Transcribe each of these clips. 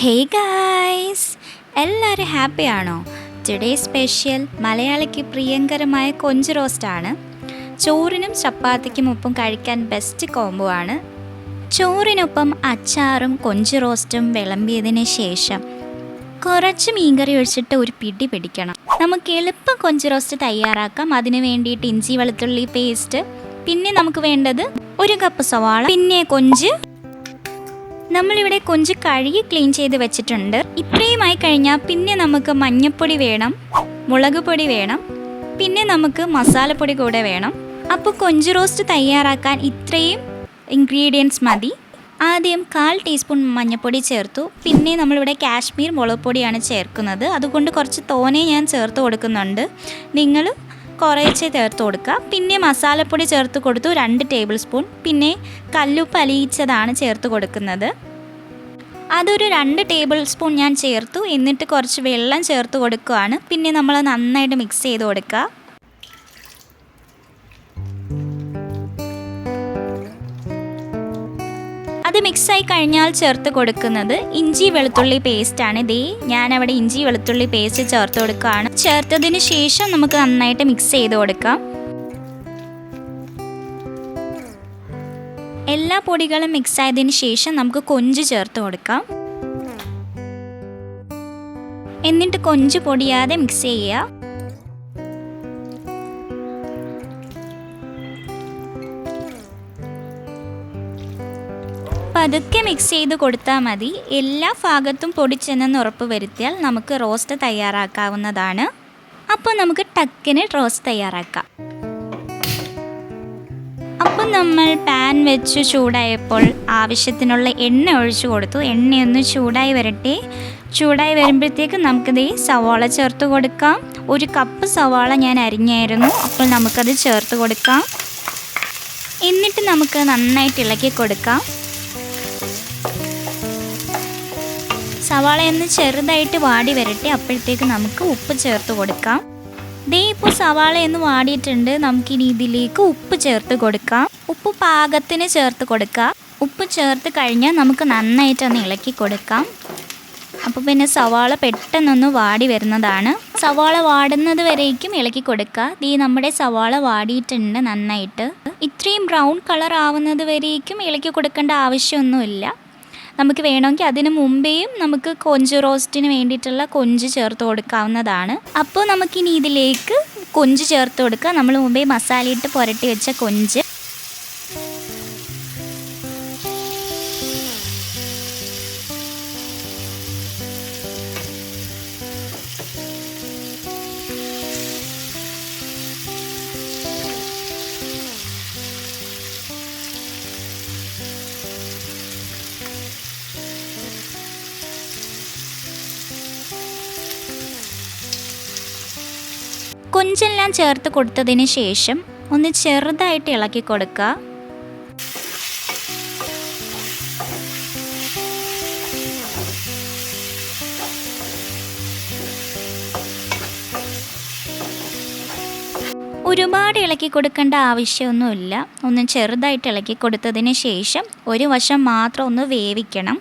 Hey guys എല്ലാവരും ഹാപ്പിയാണോ today special മലയാളിക്ക് പ്രിയങ്കരമായ കൊഞ്ച് റോസ്റ്റാണ് ചോറിനും ചപ്പാത്തിക്കും ഒപ്പം കഴിക്കാൻ ബെസ്റ്റ് കോംബോ ആണ്. ചോറിനൊപ്പം അച്ചാറും കൊഞ്ച് റോസ്റ്റും വിളമ്പിയതിന് ശേഷം കുറച്ച് മീൻകറി ഒഴിച്ചിട്ട് ഒരു പിടി പിടിക്കണം. നമുക്ക് എളുപ്പം കൊഞ്ച് റോസ്റ്റ് തയ്യാറാക്കാം. അതിന് വേണ്ടിയിട്ട് ഇഞ്ചി വെളുത്തുള്ളി പേസ്റ്റ് പിന്നെ നമുക്ക് വേണ്ടത് ഒരു കപ്പ് സവാള പിന്നെ കൊഞ്ച് നമ്മളിവിടെ കൊഞ്ച് കഴുകി ക്ലീൻ ചെയ്ത് വെച്ചിട്ടുണ്ട്. ഇത്രയുമായി കഴിഞ്ഞാൽ പിന്നെ നമുക്ക് മഞ്ഞൾപ്പൊടി വേണം മുളക് പൊടി വേണം പിന്നെ നമുക്ക് മസാലപ്പൊടി കൂടെ വേണം. അപ്പോൾ കൊഞ്ച് റോസ്റ്റ് തയ്യാറാക്കാൻ ഇത്രയും ഇൻഗ്രീഡിയൻസ് മതി. ആദ്യം കാൽ ടീസ്പൂൺ മഞ്ഞൾപ്പൊടി ചേർത്തു. പിന്നെ നമ്മളിവിടെ കാശ്മീർ മുളക് പൊടിയാണ് ചേർക്കുന്നത്. അതുകൊണ്ട് കുറച്ച് തോനെ ഞാൻ ചേർത്ത് കൊടുക്കുന്നുണ്ട്. നിങ്ങൾ കുറേശ്ശെ ചേർത്ത് കൊടുക്കുക. പിന്നെ മസാലപ്പൊടി ചേർത്ത് കൊടുത്തു രണ്ട് ടേബിൾ സ്പൂൺ പിന്നെ കല്ലുപ്പ് അലിയിച്ചതാണ് ചേർത്ത് കൊടുക്കുന്നത്. അതൊരു രണ്ട് ടേബിൾ സ്പൂൺ ഞാൻ ചേർത്തു. എന്നിട്ട് കുറച്ച് വെള്ളം ചേർത്ത് കൊടുക്കുകയാണ്. പിന്നെ നമ്മൾ നന്നായിട്ട് മിക്സ് ചെയ്ത് കൊടുക്കുക. അത് മിക്സായി കഴിഞ്ഞാൽ ചേർത്ത് കൊടുക്കുന്നത് ഇഞ്ചി വെളുത്തുള്ളി പേസ്റ്റാണ് ഇതേ ഞാൻ അവിടെ ഇഞ്ചി വെളുത്തുള്ളി പേസ്റ്റ് ചേർത്ത് കൊടുക്കുകയാണ്. ചേർത്തതിന് ശേഷം നമുക്ക് നന്നായിട്ട് മിക്സ് ചെയ്ത് കൊടുക്കാം. എല്ലാ പൊടികളും മിക്സ് ആയതിനു ശേഷം നമുക്ക് കൊഞ്ച് ചേർത്ത് കൊടുക്കാം. എന്നിട്ട് കൊഞ്ച് പൊടിയാതെ മിക്സ് ചെയ്യുക. പതുക്കെ മിക്സ് ചെയ്ത് കൊടുത്താൽ മതി. എല്ലാ ഭാഗത്തും പൊടിച്ചെന്നെന്ന് ഉറപ്പ് വരുത്തിയാൽ നമുക്ക് റോസ്റ്റ് തയ്യാറാക്കാവുന്നതാണ്. അപ്പോൾ നമുക്ക് ടക്കിന് റോസ്റ്റ് തയ്യാറാക്കാം. അപ്പം നമ്മൾ പാൻ വെച്ച് ചൂടായപ്പോൾ ആവശ്യത്തിനുള്ള എണ്ണ ഒഴിച്ചു കൊടുത്തു. എണ്ണയൊന്ന് ചൂടായി വരട്ടെ. ചൂടായി വരുമ്പോഴത്തേക്ക് നമുക്കിത് സവാള ചേർത്ത് കൊടുക്കാം. ഒരു കപ്പ് സവാള ഞാൻ അരിഞ്ഞായിരുന്നു. അപ്പോൾ നമുക്കത് ചേർത്ത് കൊടുക്കാം. എന്നിട്ട് നമുക്ക് നന്നായിട്ട് ഇളക്കി കൊടുക്കാം. സവാള ഒന്ന് ചെറുതായിട്ട് വാടി വരട്ടെ. അപ്പോഴത്തേക്ക് നമുക്ക് ഉപ്പ് ചേർത്ത് കൊടുക്കാം. ദേ ഇപ്പോൾ സവാള ഒന്ന് വാടിയിട്ടുണ്ട്. നമുക്കിനി ഇതിലേക്ക് ഉപ്പ് ചേർത്ത് കൊടുക്കാം. ഉപ്പ് പാകത്തിന് ചേർത്ത് കൊടുക്കാം. ഉപ്പ് ചേർത്ത് കഴിഞ്ഞാൽ നമുക്ക് നന്നായിട്ടൊന്ന് ഇളക്കി കൊടുക്കാം. അപ്പോൾ പിന്നെ സവാള പെട്ടെന്നൊന്ന് വാടി വരുന്നതാണ്. സവാള വാടുന്നത് വരേക്കും ഇളക്കി കൊടുക്കുക. ദീ നമ്മുടെ സവാള വാടിയിട്ടുണ്ട് നന്നായിട്ട്. ഇത്രയും ബ്രൗൺ കളർ ആവുന്നത് വരേക്കും ഇളക്കി കൊടുക്കേണ്ട ആവശ്യമൊന്നുമില്ല. നമുക്ക് വേണമെങ്കിൽ അതിന് മുമ്പേയും നമുക്ക് കൊഞ്ച് റോസ്റ്റിന് വേണ്ടിയിട്ടുള്ള കൊഞ്ച് ചേർത്ത് കൊടുക്കാവുന്നതാണ്. അപ്പോൾ നമുക്കിനി ഇതിലേക്ക് കൊഞ്ച് ചേർത്ത് കൊടുക്കുക നമ്മൾ മുമ്പേ മസാലയിട്ട് പുരട്ടി വെച്ച കൊഞ്ച്. കൊഞ്ചെല്ലാം ചേർത്ത് കൊടുത്തതിന് ശേഷം ഒന്ന് ചെറുതായിട്ട് ഇളക്കി കൊടുക്കുക ഒരുപാട് ഇളക്കി കൊടുക്കേണ്ട ആവശ്യമൊന്നുമില്ല. ഒന്ന് ചെറുതായിട്ട് ഇളക്കി കൊടുത്തതിന് ശേഷം ഒരു വശം മാത്രം ഒന്ന് വേവിക്കണം.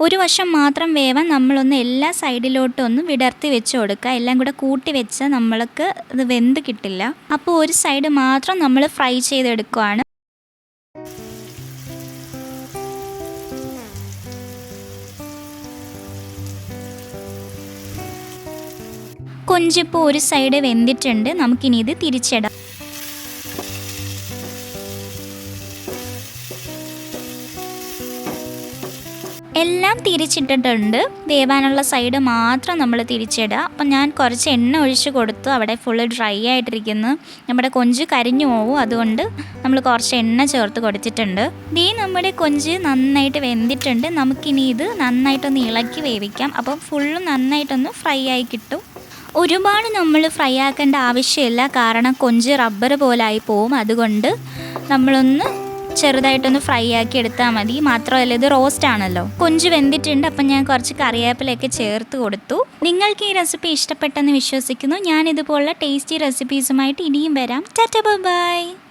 ഒരു വശം മാത്രം വേവാൻ നമ്മളൊന്ന് എല്ലാ സൈഡിലോട്ടൊന്ന് വിടർത്തി വെച്ച് കൊടുക്കുക. എല്ലാം കൂടെ കൂട്ടി വെച്ച് നമ്മൾക്ക് ഇത് വെന്ത് കിട്ടില്ല. അപ്പോൾ ഒരു സൈഡ് മാത്രം നമ്മൾ ഫ്രൈ ചെയ്തെടുക്കുകയാണ് കൊഞ്ചിപ്പോൾ ഒരു സൈഡ് വെന്തിട്ടുണ്ട്. നമുക്കിനി ഇത് തിരിച്ചിടാം. എല്ലാം തിരിച്ചിട്ടിട്ടുണ്ട്. വേവാനുള്ള സൈഡ് മാത്രം നമ്മൾ തിരിച്ചിടുക. അപ്പം ഞാൻ കുറച്ച് എണ്ണ ഒഴിച്ച് കൊടുത്തു. അവിടെ ഫുള്ള് ഡ്രൈ ആയിട്ടിരിക്കുന്നു. നമ്മുടെ കൊഞ്ച് കരിഞ്ഞു പോകും അതുകൊണ്ട് നമ്മൾ കുറച്ച് എണ്ണ ചേർത്ത് കൊടുത്തിട്ടുണ്ട്. ദേ നമ്മുടെ കൊഞ്ച് നന്നായിട്ട് വെന്തിട്ടുണ്ട്. നമുക്കിനി ഇത് നന്നായിട്ടൊന്ന് ഇളക്കി വേവിക്കാം. അപ്പം ഫുള്ളും നന്നായിട്ടൊന്ന് ഫ്രൈ ആയി കിട്ടും. ഒരുപാട് നമ്മൾ ഫ്രൈ ആക്കേണ്ട ആവശ്യമില്ല. കാരണം കൊഞ്ച് റബ്ബർ പോലായി പോവും. അതുകൊണ്ട് നമ്മളൊന്ന് ചെറുതായിട്ടൊന്ന് ഫ്രൈ ആക്കി എടുത്താൽ മതി. മാത്രമല്ല ഇത് റോസ്റ്റ് ആണല്ലോ. കൊഞ്ച് വെന്തിട്ടുണ്ട് അപ്പം ഞാൻ കുറച്ച് കറിവേപ്പിലയൊക്കെ ചേർത്ത് കൊടുത്തു. നിങ്ങൾക്ക് ഈ റെസിപ്പി ഇഷ്ടപ്പെട്ടെന്ന് വിശ്വസിക്കുന്നു. ഞാൻ ഇതുപോലുള്ള ടേസ്റ്റി റെസിപ്പീസുമായിട്ട് ഇനിയും വരാം. Tata bye.